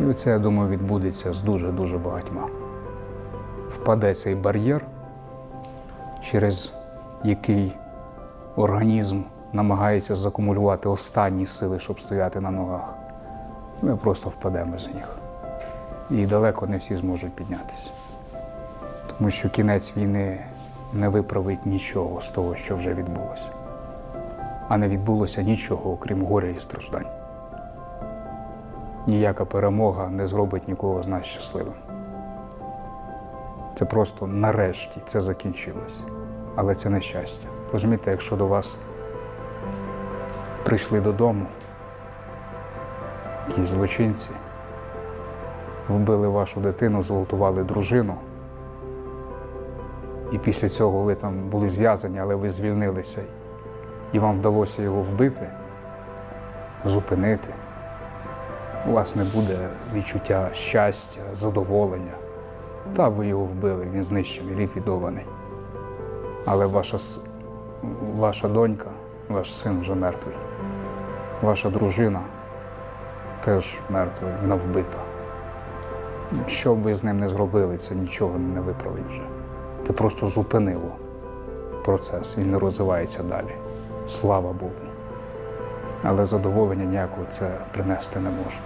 І оце, я думаю, відбудеться з дуже-дуже багатьма. Впаде цей бар'єр, через який організм намагається закумулювати останні сили, щоб стояти на ногах. Ми просто впадемо з них. І далеко не всі зможуть піднятися. Тому що кінець війни не виправить нічого з того, що вже відбулося. А не відбулося нічого, окрім горя і страждань. Ніяка перемога не зробить нікого з нас щасливим. Це просто нарешті це закінчилось. Але це не щастя. Розумієте, якщо до вас прийшли додому якісь злочинці, вбили вашу дитину, зґвалтували дружину, і після цього ви там були зв'язані, але ви звільнилися, і вам вдалося його вбити, зупинити. У вас не буде відчуття щастя, задоволення. Та ви його вбили, він знищений, ліквідований. Але ваша, ваша донька, ваш син вже мертвий. Ваша дружина теж мертва, вона вбита. Що б ви з ним не зробили, це нічого не виправить вже. Це просто зупинило процес, він не розвивається далі. Слава Богу. Але задоволення ніякого це принести не може.